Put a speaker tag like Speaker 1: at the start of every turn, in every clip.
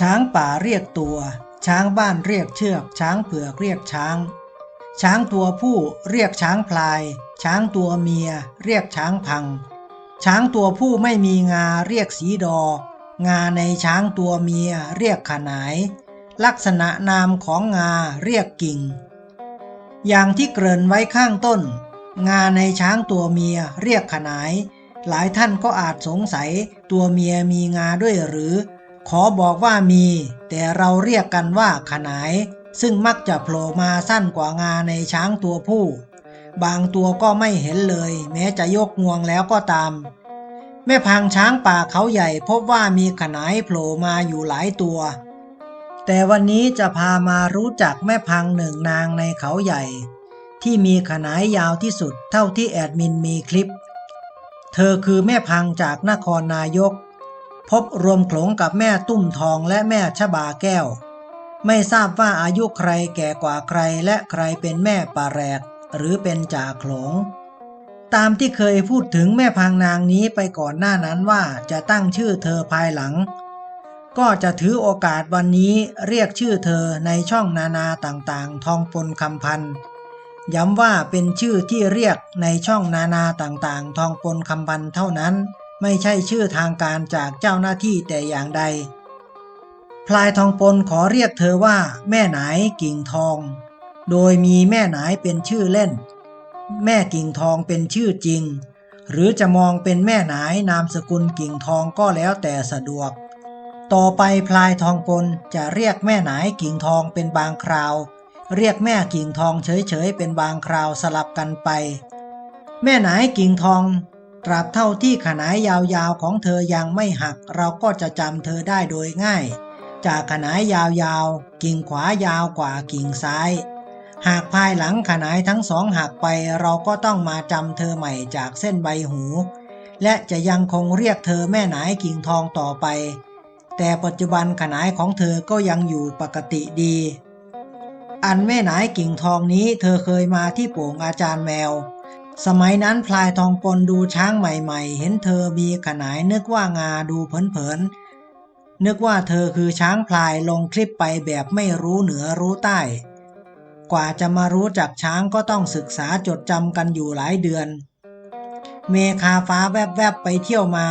Speaker 1: ช้างป่าเรียกตัว ช้างบ้านเรียกเชือก ช้างเผือกเรียกช้าง ช้างตัวผู้เรียกช้างพลาย ช้างตัวเมีย เรียกช้างพัง ช้างตัวผู้ไม่มีงาเรียกสีดอ งาในช้างตัวเมียเรียกขนาย ลักษณะนามของงาเรียกกิ่ง อย่างที่เกริ่นไว้ข้างต้น งาในช้างตัวเมียเรียกขนาย หลายท่านก็อาจสงสัยตัวเมียมีงาด้วยหรือ ขอบอกว่ามี แต่เราเรียกกันว่าขนาย ซึ่งมักจะโผล่มาสั้นกว่างาในช้างตัวผู้ บางตัวก็ไม่เห็นเลย แม้จะยกงวงแล้วก็ตาม แม่พังช้างป่าเขาใหญ่พบว่ามีขนายโผล่มาอยู่หลายตัว แต่วันนี้จะพามารู้จักแม่พังหนึ่งนางในเขาใหญ่ ที่มีขนายยาวที่สุดเท่าที่แอดมินมีคลิป เธอคือแม่พังจากนครนายก พบรวมโขลงกับแม่ตุ้มทองและแม่ชบาแก้ว ไม่ทราบว่าอายุใครแก่กว่าใครและใครเป็นแม่ปาแรกหรือเป็นจ่าโขลง ตามที่เคยพูดถึงแม่พังนางนี้ไปก่อนหน้านั้นว่าจะตั้งชื่อเธอภายหลัง ก็จะถือโอกาสวันนี้เรียกชื่อเธอในช่องนานาต่างๆ ทองปนคำพันธ์ย้ำว่าเป็นชื่อที่เรียกในช่องนานาต่างๆ ทองปนคำพันธ์เท่านั้น ไม่ใช่ชื่อทางการจากเจ้าหน้าที่แต่อย่างใด พลายทองปนขอเรียกเธอว่า แม่หนายกิ่งทอง โดยมีแม่หนายเป็นชื่อเล่น แม่กิ่งทองเป็นชื่อจริง หรือจะมองเป็นแม่หนายนามสกุลกิ่งทองก็แล้วแต่สะดวก ต่อไปพลายทองปนจะเรียกแม่หนายกิ่งทองเป็นบางคราว เรียกแม่กิ่งทองเฉยๆเป็นบางคราวสลับกันไป แม่หนายกิ่งทอง ตราบเท่าที่ขนายยาวๆของเธอยังไม่หัก เราก็จะจำเธอได้โดยง่าย จากขนายยาวๆ กิ่งขวายาวกว่ากิ่งซ้าย หากภายหลังขนายทั้งสองหักไป เราก็ต้องมาจำเธอใหม่จากเส้นใบหู และจะยังคงเรียกเธอแม่หนายกิ่งทองต่อไป แต่ปัจจุบันขนายของเธอก็ยังอยู่ปกติดี อันแม่หนายกิ่งทองนี้เธอเคยมาที่โป่งอาจารย์แมว สมัยนั้นพลายทองปนดูช้างใหม่ๆ เห็นเธอมีขนายนึกว่างาดูเผินๆ นึกว่าเธอคือช้างพลายลงคลิปไปแบบไม่รู้เหนือรู้ใต้ กว่าจะมารู้จักช้างก็ต้องศึกษาจดจำกันอยู่หลายเดือน เมคาฟ้าแวบๆไปเที่ยวมา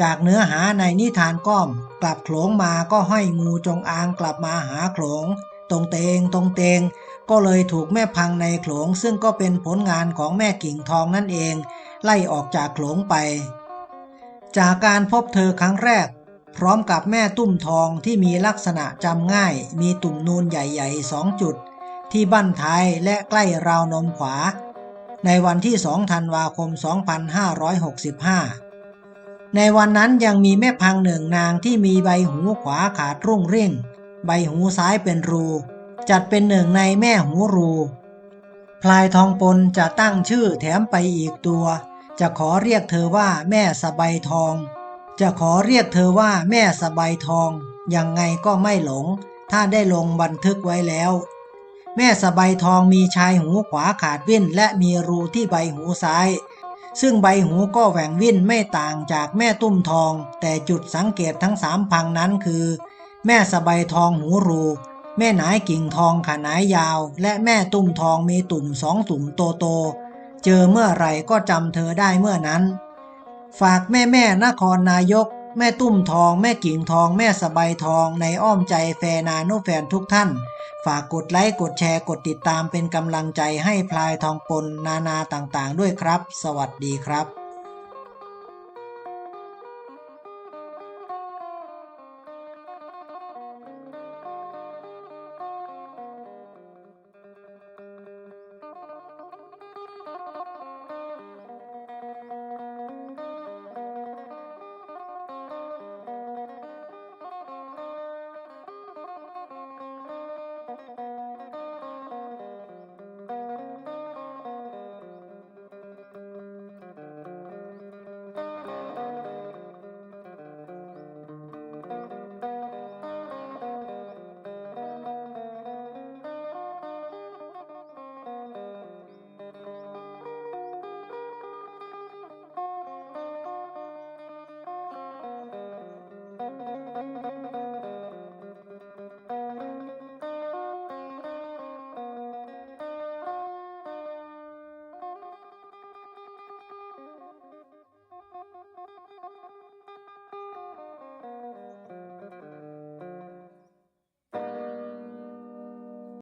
Speaker 1: จากเนื้อหาในนิทานก้อม กลับโขลงมาก็ห้อยงูจงอางกลับมาหาโขลงตรงเตงตรงเตง ก็เลยถูกแม่พังในโขลงซึ่งก็เป็นผลงานของแม่กิ่งทองนั่นเอง ไล่ออกจากโขลงไป จากการพบเธอครั้งแรก พร้อมกับแม่ตุ้มทองที่มีลักษณะจำง่าย มีตุ่มนูนใหญ่ๆสองจุด ที่บั้นท้ายและใกล้ราวนมขวา ในวันที่ 2 ธันวาคม 2565 ในวันนั้นยังมีแม่พังหนึ่งนางที่มีใบหูขวาขาดรุ่งริ่ง ใบหูซ้ายเป็นรู จัดเป็นหนึ่งในแม่หูรู พลายทองปนจะตั้งชื่อแถมไปอีกตัว จะขอเรียกเธอว่าแม่สบายทอง จะขอเรียกเธอว่าแม่สบายทอง ยังไงก็ไม่หลง ถ้าได้ลงบันทึกไว้แล้ว แม่สบายทองมีชายหูขวาขาดวิ่นและมีรูที่ใบหูซ้ายซึ่งใบหูก็แหว่งวิ่นไม่ต่างจากแม่ตุ้มทอง แต่จุดสังเกตทั้งสามพังนั้นคือ แม่สบายทองหูรู แม่หนายกิ่งทองขนายยาว และแม่ตุ้มทองมีตุ่มสองตุ่มโตโตๆเจอเมื่อไรก็จำเธอได้เมื่อนั้น ฝากแม่แม่นครนายก แม่ตุ้มทองแม่กิ่งทองแม่สบายทองในอ้อมใจแฟนนานุแฟนทุกท่าน ฝากกดไลค์กดแชร์กดติดตามเป็นกำลังใจให้พลายทองปนนานาต่างๆ ด้วยครับ สวัสดีครับ